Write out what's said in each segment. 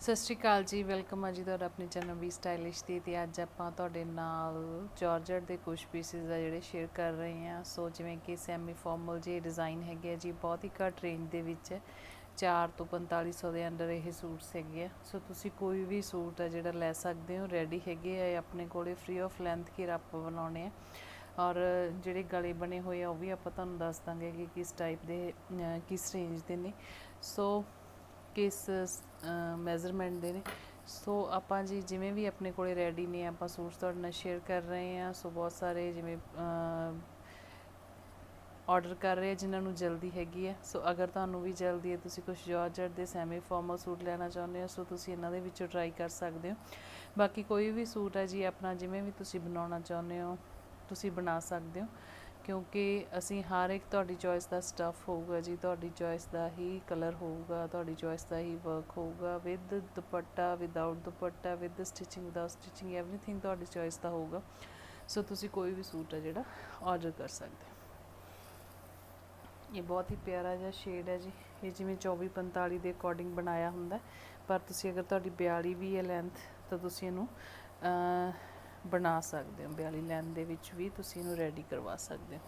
ਸਤਿ ਸ਼੍ਰੀ ਅਕਾਲ ਜੀ ਵੈਲਕਮ ਆ ਜੀ ਤੁਹਾਡਾ ਆਪਣੇ ਚੈਨਲ ਵੀ ਸਟਾਈਲਿਸ਼ ਦੀ ਤੇ ਅੱਜ ਆਪਾਂ ਤੁਹਾਡੇ ਨਾਲ ਜਾਰਜਟ ਦੇ ਕੁਝ ਪੀਸਿਸ ਆ ਜਿਹੜੇ ਸ਼ੇਅਰ ਕਰ ਰਹੇ ਹਾਂ। ਸੋ ਜਿਵੇਂ ਕਿ ਸੈਮੀ ਫਾਰਮਲ ਜੇ ਡਿਜ਼ਾਈਨ ਹੈਗੇ ਆ ਜੀ, ਬਹੁਤ ਹੀ ਘੱਟ ਰੇਂਜ ਦੇ ਵਿੱਚ 4 ਤੋਂ 4500 ਦੇ ਅੰਡਰ ਇਹ ਸੂਟਸ ਹੈਗੇ ਆ। ਸੋ ਤੁਸੀਂ ਕੋਈ ਵੀ ਸੂਟ ਆ ਜਿਹੜਾ ਲੈ ਸਕਦੇ ਹੋ ਰੈਡੀ ਹੈਗੇ ਆ ਆਪਣੇ ਕੋਲੇ ਫ੍ਰੀ ਆਫ ਲੈਂਥ ਕੀ ਆਪਾਂ ਬਣਾਉਣੇ ਆ। ਔਰ ਜਿਹੜੇ ਗਲੇ ਬਣੇ ਹੋਏ ਆ, ਉਹ ਵੀ ਆਪਾਂ ਤੁਹਾਨੂੰ ਦੱਸ ਦਾਂਗੇ ਕਿ ਕਿਸ ਟਾਈਪ ਦੇ ਕਿਸ ਰੇਂਜ ਦੇ ਨੇ। ਸੋ ਕਿਸ ਮੈਜ਼ਰਮੈਂਟ ਦੇ ਨੇ। ਸੋ ਆਪਾਂ ਜੀ ਜਿਵੇਂ ਵੀ ਆਪਣੇ ਕੋਲੇ ਰੈਡੀ ਨੇ, ਆਪਾਂ ਸੂਟਸ ਤੁਹਾਡੇ ਨਾਲ ਸ਼ੇਅਰ ਕਰ ਰਹੇ ਹਾਂ। ਸੋ ਬਹੁਤ ਸਾਰੇ ਜਿਵੇਂ ਆਰਡਰ ਕਰ ਰਹੇ ਆ, ਜਿਨ੍ਹਾਂ ਨੂੰ ਜਲਦੀ ਹੈਗੀ ਹੈ ਸੋ ਅਗਰ ਤੁਹਾਨੂੰ ਵੀ ਜਲਦੀ ਹੈ, ਤੁਸੀਂ ਕੁਝ ਜਾਰਜਟ ਦੇ ਸੈਮੀ ਫਾਰਮਲ ਸੂਟ ਲੈਣਾ ਚਾਹੁੰਦੇ ਹੋ, ਸੋ ਤੁਸੀਂ ਇਹਨਾਂ ਦੇ ਵਿੱਚੋਂ ਟਰਾਈ ਕਰ ਸਕਦੇ ਹੋ। ਬਾਕੀ ਕੋਈ ਵੀ ਸੂਟ ਹੈ ਜੀ, ਆਪਣਾ ਜਿਵੇਂ ਵੀ ਤੁਸੀਂ ਬਣਾਉਣਾ ਚਾਹੁੰਦੇ ਹੋ, ਤੁਸੀਂ ਬਣਾ ਸਕਦੇ ਹੋ। ਕਿਉਂਕਿ ਅਸੀਂ ਹਰ ਇੱਕ ਤੁਹਾਡੀ ਚੋਇਸ ਦਾ ਸਟੱਫ ਹੋਊਗਾ ਜੀ, ਤੁਹਾਡੀ ਚੋਇਸ ਦਾ ਹੀ ਕਲਰ ਹੋਊਗਾ, ਤੁਹਾਡੀ ਚੋਇਸ ਦਾ ਹੀ ਵਰਕ ਹੋਊਗਾ with dupatta without dupatta with stitching without stitching everything ਤੁਹਾਡੀ ਚੋਇਸ ਦਾ ਹੋਊਗਾ। ਸੋ ਤੁਸੀਂ ਕੋਈ ਵੀ ਸੂਟ ਹੈ ਜਿਹੜਾ ਆਰਡਰ ਕਰ ਸਕਦੇ ਹੋ। ਇਹ ਬਹੁਤ ਹੀ ਪਿਆਰਾ ਜਿਹਾ ਸ਼ੇਡ ਹੈ ਜੀ। ਇਹ ਜਿਵੇਂ 24 45 ਦੇ ਅਕੋਰਡਿੰਗ ਬਣਾਇਆ ਹੁੰਦਾ ਪਰ ਤੁਸੀਂ ਅਗਰ ਤੁਹਾਡੀ 42 ਵੀ ਹੈ ਲੈਂਥ ਤਾਂ ਤੁਸੀਂ ਇਹਨੂੰ ਬਣਾ ਸਕਦੇ ਹੋ 42 ਲੈਂਥ ਦੇ ਵਿੱਚ ਵੀ ਤੁਸੀਂ ਇਹਨੂੰ ਰੈਡੀ ਕਰਵਾ ਸਕਦੇ ਹੋ।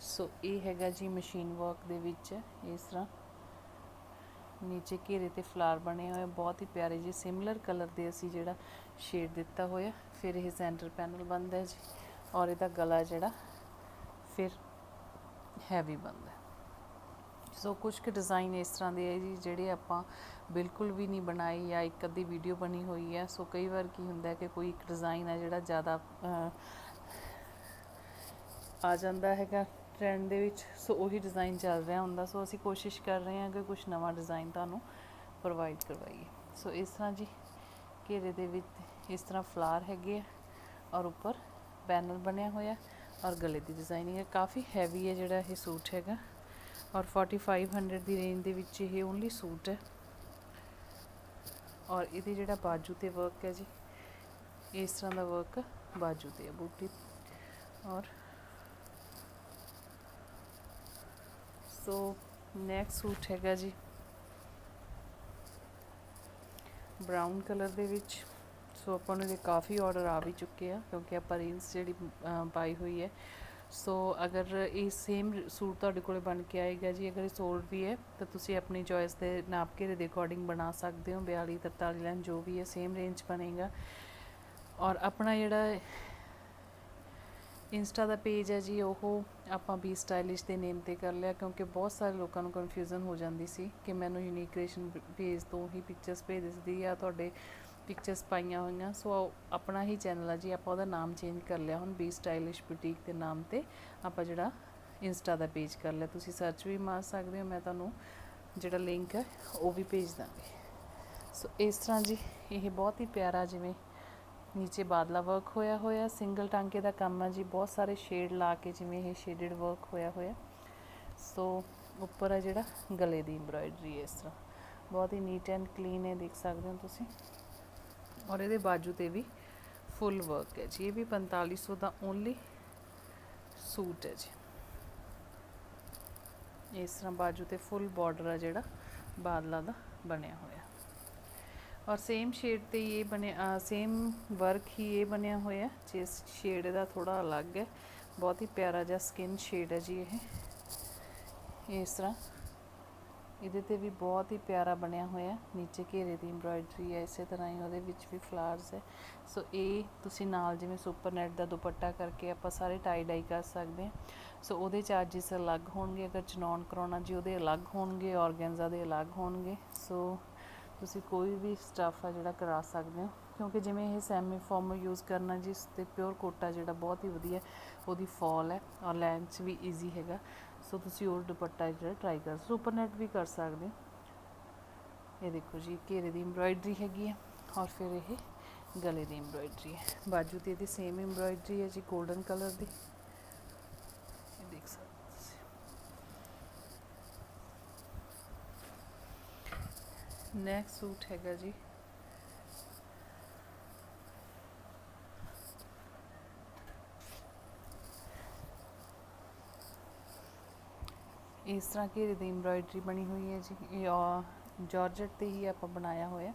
ਸੋ ਇਹ ਹੈਗਾ ਜੀ ਮਸ਼ੀਨ ਵਰਕ ਦੇ ਵਿੱਚ, ਇਸ ਤਰ੍ਹਾਂ। ਨੀਚੇ ਘੇਰੇ ਤੇ ਫਲਾਰ ਬਣੇ ਹੋਏ ਬਹੁਤ ਹੀ ਪਿਆਰੇ ਜੀ ਸਿਮਿਲਰ ਕਲਰ ਦੇ ਅਸੀਂ ਜਿਹੜਾ ਸ਼ੇਡ ਦਿੱਤਾ ਹੋਇਆ, ਫਿਰ ਇਹ ਸੈਂਟਰ ਪੈਨਲ ਬਣਦਾ ਜੀ, ਔਰ ਇਹਦਾ ਗਲਾ ਜਿਹੜਾ ਫਿਰ ਹੈਵੀ ਬਣਦਾ। ਸੋ ਕੁਝ ਕੁ ਡਿਜ਼ਾਈਨ ਇਸ ਤਰ੍ਹਾਂ ਦੇ ਹੈ ਜੀ, ਜਿਹੜੇ ਆਪਾਂ ਬਿਲਕੁਲ ਵੀ ਨਹੀਂ ਬਣਾਏ ਜਾਂ ਇੱਕ ਅੱਧੀ ਵੀਡੀਓ ਬਣੀ ਹੋਈ ਹੈ। ਸੋ ਕਈ ਵਾਰ ਕੀ ਹੁੰਦਾ ਕਿ ਕੋਈ ਇੱਕ ਡਿਜ਼ਾਈਨ ਹੈ ਜਿਹੜਾ ਜ਼ਿਆਦਾ ਆ ਜਾਂਦਾ ਹੈਗਾ ਟ੍ਰੈਂਡ ਦੇ ਵਿੱਚ। ਸੋ ਉਹੀ ਡਿਜ਼ਾਈਨ ਚੱਲ ਰਿਹਾ ਹੁੰਦਾ। ਸੋ ਅਸੀਂ ਕੋਸ਼ਿਸ਼ ਕਰ ਰਹੇ ਹਾਂ ਕਿ ਕੁਝ ਨਵਾਂ ਡਿਜ਼ਾਈਨ ਤੁਹਾਨੂੰ ਪ੍ਰੋਵਾਈਡ ਕਰਵਾਈਏ। ਸੋ ਇਸ ਤਰ੍ਹਾਂ ਜੀ, ਘੇਰੇ ਦੇ ਵਿੱਚ ਇਸ ਤਰ੍ਹਾਂ ਫਲਾਰ ਹੈਗੇ ਆ ਔਰ ਉੱਪਰ ਪੈਨਲ ਬਣਿਆ ਹੋਇਆ ਔਰ ਗਲੇ ਦੀ ਡਿਜ਼ਾਈਨਿੰਗ ਹੈ। ਕਾਫੀ ਹੈਵੀ ਹੈ ਜਿਹੜਾ ਇਹ ਸੂਟ ਹੈਗਾ। ਔਰ 4500 ਦੀ ਰੇਂਜ ਦੇ ਵਿੱਚ ਇਹ ਓਨਲੀ ਸੂਟ ਹੈ। ਔਰ ਇਹਦੇ ਜਿਹੜਾ ਬਾਜੂ ਤੇ ਵਰਕ ਹੈ ਜੀ, ਇਸ ਤਰ੍ਹਾਂ ਦਾ ਵਰਕ ਬਾਜੂ ਤੇ ਹੈ ਬੂਟੀ। ਔਰ ਸੋ ਨੈਕਸਟ ਸੂਟ ਹੈਗਾ ਜੀ ਬ੍ਰਾਊਨ ਕਲਰ ਦੇ ਵਿੱਚ। ਸੋ ਆਪਾਂ ਨੂੰ ਇਹਦੇ ਕਾਫੀ ਆਰਡਰ ਆ ਵੀ ਚੁੱਕੇ ਆ, ਕਿਉਂਕਿ ਆਪਾਂ ਰੀਲਸ ਜਿਹੜੀ ਪਾਈ ਹੋਈ ਹੈ ਸੋ ਅਗਰ ਇਹ ਸੇਮ ਸੂਟ ਤੁਹਾਡੇ ਕੋਲੇ ਬਣ ਕੇ ਆਏਗਾ ਜੀ, ਅਗਰ ਇਹ ਸੋਲਡ ਵੀ ਹੈ, ਤਾਂ ਤੁਸੀਂ ਆਪਣੀ ਚੋਇਸ ਦੇ ਨਾਪ ਘੇਰੇ ਦੇ ਅਕੋਰਡਿੰਗ ਬਣਾ ਸਕਦੇ ਹੋ 42 43 ਲੈਣ ਜੋ ਵੀ ਹੈ ਸੇਮ ਰੇਂਜ ਬਣੇਗਾ। ਔਰ ਆਪਣਾ ਜਿਹੜਾ ਇੰਸਟਾ ਦਾ ਪੇਜ ਹੈ ਜੀ, ਉਹ ਆਪਾਂ ਵੀ ਸਟਾਈਲਿਸ਼ ਦੇ ਨੇਮ ਤੇ ਕਰ ਲਿਆ, ਕਿਉਂਕਿ ਬਹੁਤ ਸਾਰੇ ਲੋਕਾਂ ਨੂੰ ਕਨਫਿਊਜ਼ਨ ਹੋ ਜਾਂਦੀ ਸੀ ਕਿ ਮੈਨੂੰ ਯੂਨੀਕ ਕ੍ਰੀਏਸ਼ਨ ਪੇਜ ਤੋਂ ਹੀ ਪਿਕਚਰਸ ਭੇਜਦੀ ਆ ਤੁਹਾਡੇ ਪਿਕਚਰਸ ਪਾਈਆਂ ਹੋਈਆਂ। ਸੋ ਆਪਣਾ ਹੀ ਚੈਨਲ ਆ ਜੀ। ਆਪਾਂ ਉਹਦਾ ਨਾਮ ਚੇਂਜ ਕਰ ਲਿਆ ਹੁਣ ਬੀ ਸਟਾਈਲਿਸ਼ ਬੁਟੀਕ ਦੇ ਨਾਮ ਤੇ। ਆਪਾਂ ਜਿਹੜਾ ਇੰਸਟਾ ਦਾ ਪੇਜ ਕਰ ਲਿਆ। ਤੁਸੀਂ ਸਰਚ ਵੀ ਮਾਰ ਸਕਦੇ ਹੋ। ਮੈਂ ਤੁਹਾਨੂੰ ਜਿਹੜਾ ਲਿੰਕ ਹੈ, ਉਹ ਵੀ ਭੇਜ ਦਾਂਗੀ। ਸੋ ਇਸ ਤਰ੍ਹਾਂ ਜੀ, ਇਹ ਬਹੁਤ ਹੀ ਪਿਆਰਾ ਜਿਵੇਂ ਨੀਚੇ ਬਾਦਲਾ ਵਰਕ ਹੋਇਆ ਹੋਇਆ ਸਿੰਗਲ ਟਾਂਕੇ ਦਾ ਕੰਮ ਹੈ ਜੀ। ਬਹੁਤ ਸਾਰੇ ਸ਼ੇਡ ਲਾ ਕੇ ਜਿਵੇਂ ਇਹ ਸ਼ੇਡਡ ਵਰਕ ਹੋਇਆ ਹੋਇਆ। ਸੋ ਉੱਪਰ ਆ ਜਿਹੜਾ ਗਲੇ ਦੀ ਐਮਬ੍ਰਾਇਡਰੀ ਹੈ ਇਸ ਤਰ੍ਹਾਂ। ਬਹੁਤ ਹੀ ਨੀਟ ਐਂਡ ਕਲੀਨ ਹੈ, ਦੇਖ ਸਕਦੇ ਹੋ ਤੁਸੀਂ। ਔਰ ਇਹਦੇ ਬਾਜੂ ਤੇ ਵੀ ਫੁੱਲ ਵਰਕ ਹੈ ਜੀ। ਇਹ ਵੀ 4500 ਦਾ ਓਨਲੀ ਸੂਟ ਹੈ ਜੀ। ਇਸ ਤਰ੍ਹਾਂ ਬਾਜੂ ਤੇ ਫੁੱਲ ਬਾਰਡਰ ਆ ਜਿਹੜਾ, ਬਾਦਲਾ ਦਾ ਬਣਿਆ ਹੋਇਆ। ਔਰ ਸੇਮ ਸ਼ੇਡ ਤੇ ਹੀ ਇਹ ਬਣਿਆ ਸੇਮ ਵਰਕ ਹੀ ਇਹ ਬਣਿਆ ਹੋਇਆ। ਜਿਸ ਸ਼ੇਡ ਦਾ ਥੋੜਾ ਅਲੱਗ ਹੈ, ਬਹੁਤ ਹੀ ਪਿਆਰਾ ਜਿਹਾ ਸਕਿਨ ਸ਼ੇਡ ਹੈ ਜੀ ਇਹ। ਇਸ ਤਰ੍ਹਾਂ ਇਹਦੇ ਤੇ ਵੀ ਬਹੁਤ ਹੀ ਪਿਆਰਾ ਬਣਿਆ ਹੋਇਆ ਨੀਚੇ ਘੇਰੇ ਦੀ ਐਮਬ੍ਰਾਇਡਰੀ ਹੈ, ਇਸੇ ਤਰ੍ਹਾਂ ਹੀ ਉਹਦੇ ਵਿੱਚ ਵੀ ਫਲਾਵਰਸ ਹੈ। ਸੋ ਇਹ ਤੁਸੀਂ ਨਾਲ ਜਿਵੇਂ ਸੁਪਰ ਨੈਟ ਦਾ ਦੁਪੱਟਾ ਕਰਕੇ ਆਪਾਂ ਸਾਰੇ ਟਾਈ ਡਾਈ ਕਰ ਸਕਦੇ ਹਾਂ। ਸੋ ਉਹਦੇ ਚਾਰजेस ਅਲੱਗ ਹੋਣਗੇ, ਅਗਰ ਚਨੌਨ ਕਰਾਉਣਾ ਜੀ ਉਹਦੇ ਅਲੱਗ ਹੋਣਗੇ ਔਰਗੈਂਜ਼ਾ ਦੇ ਅਲੱਗ ਹੋਣਗੇ। ਸੋ ਤੁਸੀਂ ਕੋਈ ਵੀ ਸਟੱਫ ਆ ਜਿਹੜਾ ਕਰਾ ਸਕਦੇ ਹੋ। ਕਿਉਂਕਿ ਜਿਵੇਂ ਇਹ ਸੈਮੀ ਫਾਰਮਲ ਯੂਜ਼ ਕਰਨਾ ਜਿਸ ਤੇ ਪਿਓਰ ਕੋਟਾ ਜਿਹੜਾ ਬਹੁਤ ਹੀ ਵਧੀਆ, ਉਹਦੀ ਫਾਲ ਹੈ। ਔਰ ਲੈਂਥ ਵੀ ਈਜ਼ੀ ਹੈਗਾ। ਸੋ ਤੁਸੀਂ ਉਹ ਦੁਪੱਟਾ ਜਿਹੜਾ ਟਰਾਈ ਕਰ ਸੁਪਰ ਨੈਟ ਵੀ ਕਰ ਸਕਦੇ ਹੋ। ਇਹ ਦੇਖੋ ਜੀ, ਘੇਰੇ ਦੀ ਐਮਬ੍ਰਾਇਡਰੀ ਹੈਗੀ ਹੈ ਔਰ ਫਿਰ ਇਹ ਗਲੇ ਦੀ ਐਮਬ੍ਰਾਇਡਰੀ ਹੈ। ਬਾਜੂ ਤੇ ਇਹਦੀ ਸੇਮ ਐਮਬ੍ਰਾਇਡਰੀ ਹੈ ਜੀ 골ਡਨ ਕਲਰ ਦੀ। ਇਹ ਦੇਖ ਸਕਦੇ ਹੋ ਨੈਕਸਟ ਸੂਟ ਹੈਗਾ ਜੀ ਇਸ ਤਰ੍ਹਾਂ ਘੇਰੇ ਦੀ ਐਮਬ੍ਰਾਇਡਰੀ ਬਣੀ ਹੋਈ ਹੈ ਜੀ। ਇਹ ਜਾਰਜਟ ਤੇ ਹੀ ਆਪਾਂ ਬਣਾਇਆ ਹੋਇਆ।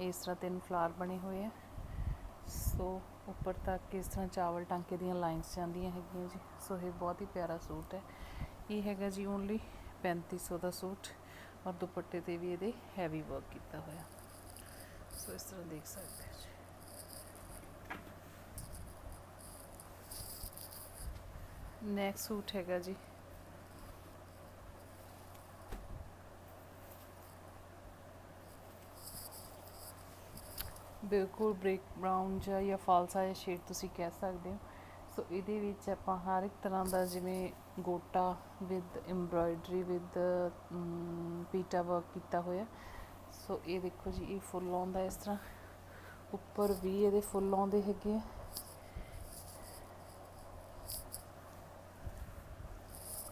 ਇਸ ਤਰ੍ਹਾਂ ਤਿੰਨ ਫਲਾਰ ਬਣੇ ਹੋਏ ਆ। ਸੋ, ਉੱਪਰ ਤੱਕ ਇਸ ਤਰ੍ਹਾਂ ਚਾਵਲ ਟਾਂਕੇ ਦੀਆਂ ਲਾਈਨਸ ਜਾਂਦੀਆਂ ਹੈਗੀਆਂ ਜੀ। ਸੋ, ਇਹ ਬਹੁਤ ਹੀ ਪਿਆਰਾ ਸੂਟ ਹੈ। ਇਹ ਹੈਗਾ ਜੀ ਓਨਲੀ 3500 ਦਾ ਸੂਟ ਔਰ ਦੁਪੱਟੇ ਤੇ ਵੀ ਇਹਦੇ ਹੈਵੀ ਵਰਕ ਕੀਤਾ ਹੋਇਆ। ਸੋ, ਇਸ ਤਰ੍ਹਾਂ ਦੇਖ ਸਕਦੇ ਹੋ ਜੀ। ਨੈਕਸਟ ਸੂਟ ਹੈਗਾ ਜੀ। ਬਿਲਕੁਲ ਬ੍ਰੇਕ ਬਰਾਊਨ ਜਾਂ ਜਾਂ ਫਾਲਸਾ ਜਾਂ ਸ਼ੇਡ ਤੁਸੀਂ ਕਹਿ ਸਕਦੇ ਹੋ। ਸੋ ਇਹਦੇ ਵਿੱਚ ਆਪਾਂ ਹਰ ਇੱਕ ਤਰ੍ਹਾਂ ਦਾ ਜਿਵੇਂ gota with embroidery with pitta work ਕੀਤਾ ਹੋਇਆ। ਸੋ ਇਹ ਦੇਖੋ ਜੀ, ਇਹ ਫੁੱਲ ਆਉਂਦਾ ਇਸ ਤਰ੍ਹਾਂ। ਉੱਪਰ ਵੀ ਇਹਦੇ ਫੁੱਲ ਆਉਂਦੇ ਹੈਗੇ ਆ।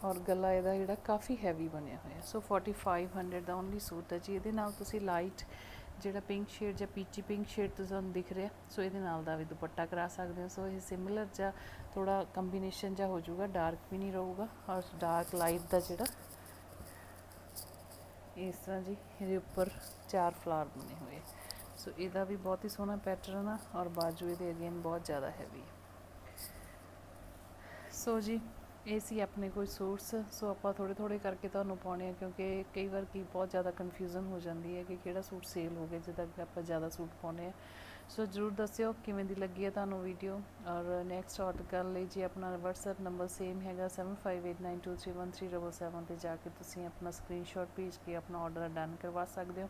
ਔਰ ਗਲਾ ਇਹਦਾ ਜਿਹੜਾ ਕਾਫੀ ਹੈਵੀ ਬਣਿਆ ਹੋਇਆ। ਸੋ 4500 ਦਾ ਓਨਲੀ ਸੂਟ ਹੈ ਜੀ। ਇਹਦੇ ਨਾਲ ਤੁਸੀਂ ਲਾਈਟ ਜਿਹੜਾ ਪਿੰਕ ਸ਼ੇਡ ਜਾਂ ਪੀਚੀ ਪਿੰਕ ਸ਼ੇਡ ਤੁਹਾਨੂੰ ਦਿਖ ਰਿਹਾ, ਸੋ ਇਹਦੇ ਨਾਲ ਦਾ ਵੀ ਦੁਪੱਟਾ ਕਰਾ ਸਕਦੇ ਹੋ। ਸੋ ਇਹ ਸਿਮਿਲਰ ਜਾਂ ਥੋੜਾ ਕੰਬੀਨੇਸ਼ਨ ਜਾਂ ਹੋ ਜਾਊਗਾ ਡਾਰਕ ਵੀ ਨਹੀਂ ਰਹੂਗਾ ਔਰ ਡਾਰਕ ਲਾਈਟ ਦਾ ਜਿਹੜਾ ਇਸ ਤਰ੍ਹਾਂ ਜੀ, ਇਹਦੇ ਉੱਪਰ ਚਾਰ ਫਲਾਰ ਬਣੇ ਹੋਏ। ਸੋ ਇਹਦਾ ਵੀ ਬਹੁਤ ਹੀ ਸੋਹਣਾ ਪੈਟਰਨ ਆ ਔਰ ਬਾਜੂ ਇਹਦੇ ਅਗੇਨ ਬਹੁਤ ਜ਼ਿਆਦਾ ਹੈਵੀ ਸੋ ਜੀ ਇਹ ਸੀ ਆਪਣੇ ਕੋਈ ਸੂਟਸ ਸੋ ਆਪਾਂ ਥੋੜੇ ਥੋੜੇ ਕਰਕੇ ਤੁਹਾਨੂੰ ਪਾਉਣੇ ਆ, ਕਿਉਂਕਿ ਕਈ ਵਾਰ ਕੀ ਬਹੁਤ ਜ਼ਿਆਦਾ ਕਨਫਿਊਜ਼ਨ ਹੋ ਜਾਂਦੀ ਹੈ ਕਿ ਕਿਹੜਾ ਸੂਟ ਸੇਲ ਹੋ ਗਿਆ, ਜਿੱਦਾਂ ਕਿ ਆਪਾਂ ਜ਼ਿਆਦਾ ਸੂਟ ਪਾਉਣੇ ਆ। ਸੋ ਜਰੂਰ ਦੱਸਿਓ ਕਿਵੇਂ ਦੀ ਲੱਗੀ ਹੈ ਤੁਹਾਨੂੰ ਵੀਡੀਓ ਔਰ ਨੈਕਸਟ ਆਰਡਰ ਕਰਨ ਲਈ ਜੀ ਆਪਣਾ WhatsApp ਨੰਬਰ ਸੇਮ ਹੈਗਾ 7589231377 ਤੇ ਜਾ ਕੇ ਤੁਸੀਂ ਆਪਣਾ ਸਕਰੀਨਸ਼ਾਟ ਭੇਜ ਕੇ ਆਪਣਾ ਆਰਡਰ ਡਨ ਕਰਵਾ ਸਕਦੇ ਹੋ।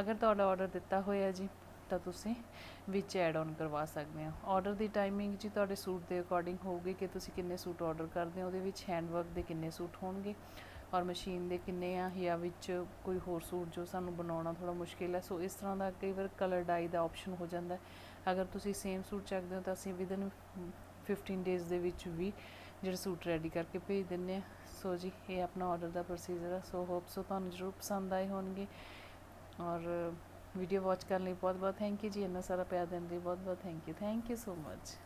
ਅਗਰ ਤੁਹਾਡਾ ਆਰਡਰ ਦਿੱਤਾ ਹੋਇਆ ਜੀ ਤਾਂ ਤੁਸੀਂ ਵਿੱਚ ਐਡ ਔਨ ਕਰਵਾ ਸਕਦੇ ਹੋ। ਆਰਡਰ ਦੀ ਟਾਈਮਿੰਗ ਜੀ ਤੁਹਾਡੇ ਸੂਟ ਦੇ ਅਕੋਰਡਿੰਗ ਹੋਊਗੀ ਕਿ ਤੁਸੀਂ ਕਿੰਨੇ ਸੂਟ ਆਰਡਰ ਕਰਦੇ ਹੋ, ਉਹਦੇ ਵਿੱਚ ਹੈਂਡਵਰਕ ਦੇ ਕਿੰਨੇ ਸੂਟ ਹੋਣਗੇ ਔਰ ਮਸ਼ੀਨ ਦੇ ਕਿੰਨੇ ਆ ਜਾਂ ਵਿੱਚ ਕੋਈ ਹੋਰ ਸੂਟ ਜੋ ਸਾਨੂੰ ਬਣਾਉਣਾ ਥੋੜਾ ਮੁਸ਼ਕਿਲ ਹੈ। ਸੋ ਇਸ ਤਰ੍ਹਾਂ ਦਾ ਕਈ ਵਾਰ ਕਲਰ ਡਾਈ ਦਾ ਆਪਸ਼ਨ ਹੋ ਜਾਂਦਾ ਅਗਰ ਤੁਸੀਂ ਸੇਮ ਸੂਟ ਚੱਕਦੇ ਹੋ ਤਾਂ ਅਸੀਂ ਵਿਦਨ 15 ਡੇਜ਼ ਦੇ ਵਿੱਚ ਵੀ ਜਿਹੜਾ ਸੂਟ ਰੈਡੀ ਕਰਕੇ ਭੇਜ ਦਿੰਨੇ ਆ ਸੋ ਜੀ, ਇਹ ਆਪਣਾ ਆਰਡਰ ਦਾ ਪ੍ਰੋਸੀਜਰ ਆ ਸੋ ਹੋਪ ਸੋ ਤੁਹਾਨੂੰ ਜ਼ਰੂਰ ਪਸੰਦ ਆਏ ਹੋਣਗੇ। ਔਰ ਵੀਡੀਓ ਵਾਚ ਕਰਨ ਲਈ ਬਹੁਤ ਬਹੁਤ ਥੈਂਕ ਯੂ ਜੀ, ਇੰਨਾ ਸਾਰਾ ਪਿਆਰ ਦੇਣ ਲਈ ਬਹੁਤ ਬਹੁਤ thank you thank you so much